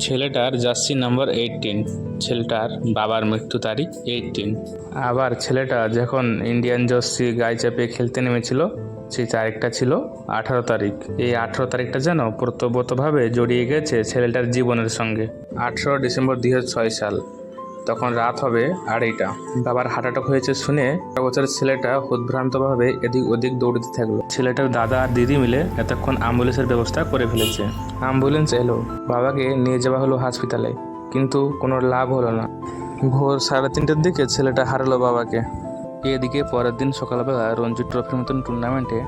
ছেলেটার jersey number eighteen ছেলেটার বাবার মৃত্যু তারিখ এইটিন আবার ছেলেটা যখন ইন্ডিয়ান জার্সি গায়ে চাপিয়ে খেলতে নেমেছিল সেই তারিখটা ছিল আঠারো তারিখ। এই আঠারো তারিখটা যেন প্রত্যবতভাবে জড়িয়ে গেছে ছেলেটার জীবনের সঙ্গে। আঠারো ডিসেম্বর দুই হাজার ছয় সাল। তখন রাত হবে আড়াইটা। বাবার হার্ট অ্যাটাক হয়েছে শুনে এক বছরের ছেলেটা উদ্ভ্রান্তভাবে এদিক ওদিক দৌড়তে থাকল। ছেলেটার দাদা আর দিদি মিলে এতক্ষণ অ্যাম্বুলেন্সের ব্যবস্থা করে ফেলেছে। অ্যাম্বুলেন্স এলো, বাবাকে নিয়ে যাওয়া হলো হাসপাতালে, কিন্তু কোনো লাভ হলো না। ভোর সাড়ে তিনটের দিকে ছেলেটা হারালো বাবাকে। এদিকে পরের দিন সকালবেলা রঞ্জি ট্রফির মতন টুর্নামেন্টে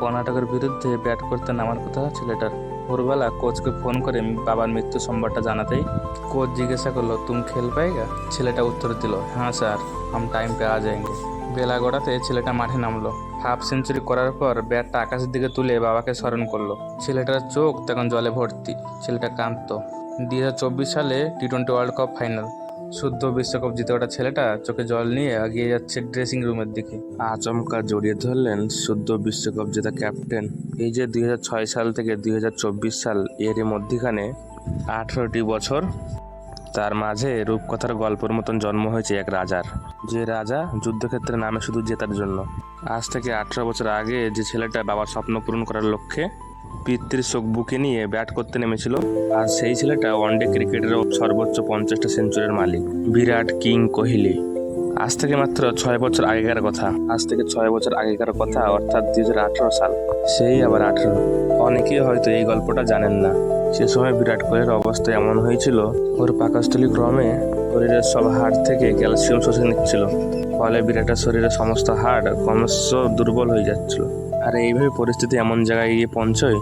কর্ণাটকের বিরুদ্ধে ব্যাট করতে নামার কথা ছেলেটার। ভোরবেলা কোচকে ফোন করে বাবার মৃত্যু সংবাদটা জানাতেই কোচ জিজ্ঞাসা করল, তুমি খেল পাইগা? ছেলেটা উত্তর দিল হ্যাঁ স্যার, হাম টাইম পে আ যাएंगे বেলা গড়াতে ছেলেটা মাঠে নামলো। হাফ সেঞ্চুরি করার পর ব্যাটটা আকাশের দিকে তুলে বাবাকে স্মরণ করল। ছেলেটার চোখ তখন জলে ভর্তি, ছেলেটা কাঁদতো। দুই সালে T twenty world cup final শুদ্ধ বিশ্বকাপ জিতে ওঠা ছেলেটা চোখে জল নিয়ে এগিয়ে যাচ্ছে ড্রেসিং রুমের দিকে। আচমকা জড়িয়ে ধরলেন শুদ্ধ বিশ্বকাপ জেতা ক্যাপ্টেন। এই যে দুই হাজার ছয় সাল থেকে দুই হাজার চব্বিশ সাল, এরই মধ্যিখানে আঠারোটি বছর তার মাঝে রূপকথার গল্পের মতন জন্ম হয়েছে এক রাজার। যে রাজা যুদ্ধক্ষেত্রে নামে শুধু জেতার জন্য। আজ থেকে আঠারো বছর আগে যে ছেলেটা বাবার স্বপ্ন পূরণ করার লক্ষ্যে পিতৃ শোক বুকে নিয়ে ব্যাট করতে নেমেছিল, আর সেই ছেলেটা ওয়ানডে ক্রিকেটের সর্বোচ্চ পঞ্চাশটা সেঞ্চুরির মালিক। বিরাট কিং কোহলি। আজ থেকে মাত্র ছয় বছর আগেকার কথা। আজ থেকে ছয় বছর আগেকার কথা, অর্থাৎ দুই হাজার আঠারো সাল। সেই আবার আঠারো। অনেকেই হয়তো এই গল্পটা জানেন না। সে সময় বিরাট কোহলির অবস্থা এমন হয়েছিল, ওর পাকস্থলী ক্রমে শরীরের সব হাড় থেকে ক্যালসিয়াম শোষে নিচ্ছিল, ফলে বিরাটের শরীরের সমস্ত হাড় ক্রমশ দুর্বল হয়ে যাচ্ছিল। আর এইভাবে পরিস্থিতি এমন জায়গায় গিয়ে পৌঁছয়,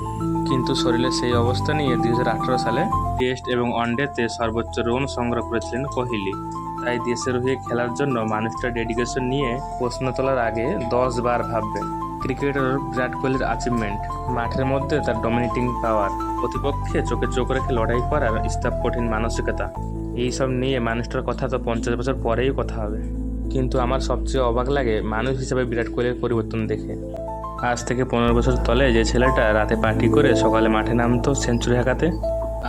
কিন্তু শরীরের সেই অবস্থা নিয়ে দুই হাজার আঠারো সালে টেস্ট এবং ওয়ানডেতে সর্বোচ্চ রান সংগ্রহ করেছিলেন কোহলি। তাই দেশের হয়ে খেলার জন্য মানুষটা ডেডিকেশন নিয়ে প্রশ্ন তোলার আগে দশ বার ভাববে। ক্রিকেটার বিরাট কোহলির অ্যাচিভমেন্ট মাঠের মধ্যে তার ডমিনেটিং পাওয়ার প্রতিপক্ষে চোখে চোখ রেখে লড়াই করার স্তব কঠিন মানসিকতা। এইসব নিয়ে মানুষটার কথা তো পঞ্চাশ বছর পরেই কথা হবে। কিন্তু আমার সবচেয়ে অবাক লাগে মানুষ হিসেবে বিরাট কোহলির পরিবর্তন দেখে। আজ থেকে পনেরো বছর তলে যে ছেলেটা রাতে পার্টি করে সকালে মাঠে নামতো সেঞ্চুরি হাঁকাতে,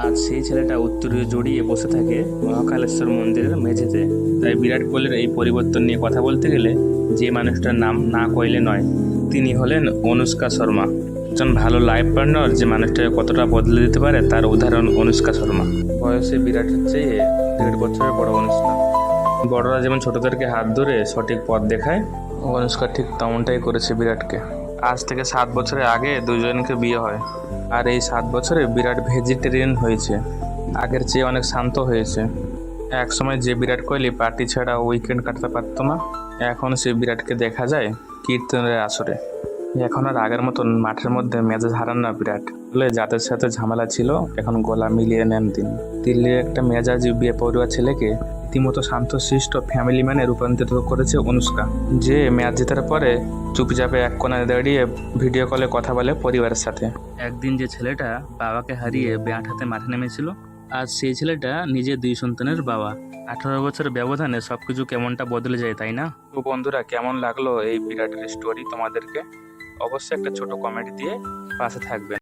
আজ সেই ছেলেটা উত্তরীয় জড়িয়ে বসে থাকে মহাকালেশ্বর মন্দিরের মেঝেতে। তাই বিরাট কোহলির এই পরিবর্তন নিয়ে কথা বলতে গেলে যে মানুষটার নাম না কইলে নয়, তিনি হলেন অনুষ্কা শর্মা। একজন ভালো লাইফ পার্টনার যে মানুষটাকে কতটা বদলে দিতে পারে তার উদাহরণ অনুষ্কা শর্মা। বয়সে বিরাটের চেয়ে দেড় বছরের বড় অনুষ্কা। বড়রা যেমন ছোটদেরকে হাত ধরে সঠিক পথ দেখায়, অনুষ্কা ঠিক তেমনটাই করেছে বিরাটকে। আজ থেকে সাত বছরের আগে দুজনকে বিয়ে হয়, আর এই সাত বছরে বিরাট ভেজিটেরিয়ান হয়েছে। আগের চেয়ে অনেক শান্ত হয়েছে। এক সময় যে বিরাট কোহলি পার্টি ছাড়া উইকেন্ড কাটাতে পারতো না, এখন সে বিরাটকে দেখা যায় কীর্তনের আসরে। এখন আর আগের মতন মাঠের মধ্যে মেজাজ হারান না বিরাট। বলে যাদের সাথে ঝামেলা ছিল, এখন গলা মিলিয়ে নেন তিনি। দিল্লির একটা মেজাজি বিয়ে পড়ুয়া ছেলেকে রীতিমতো শান্তশিষ্ট ফ্যামিলি ম্যানে রূপান্তরিত করেছে অনুষ্কা, যে ম্যাচ জেতার পরে চুপচাপে এক কোনায় দাঁড়িয়ে ভিডিও কলে কথা বলে পরিবারের সাথে। একদিন যে ছেলেটা বাবাকে হারিয়ে ব্যাট হাতে মাঠে নেমেছিল আজ সেই ছেলেটা নিজের দুই সন্তানের বাবা। আঠারো বছরের ব্যবধানে সব কিছু কেমনটা বদলে যায়, তাই না? তো বন্ধুরা, কেমন লাগল এই বিরাটের স্টোরি তোমাদেরকে? অবশ্যই একটা ছোট কমেডি দিয়ে পাশে থাকবেন।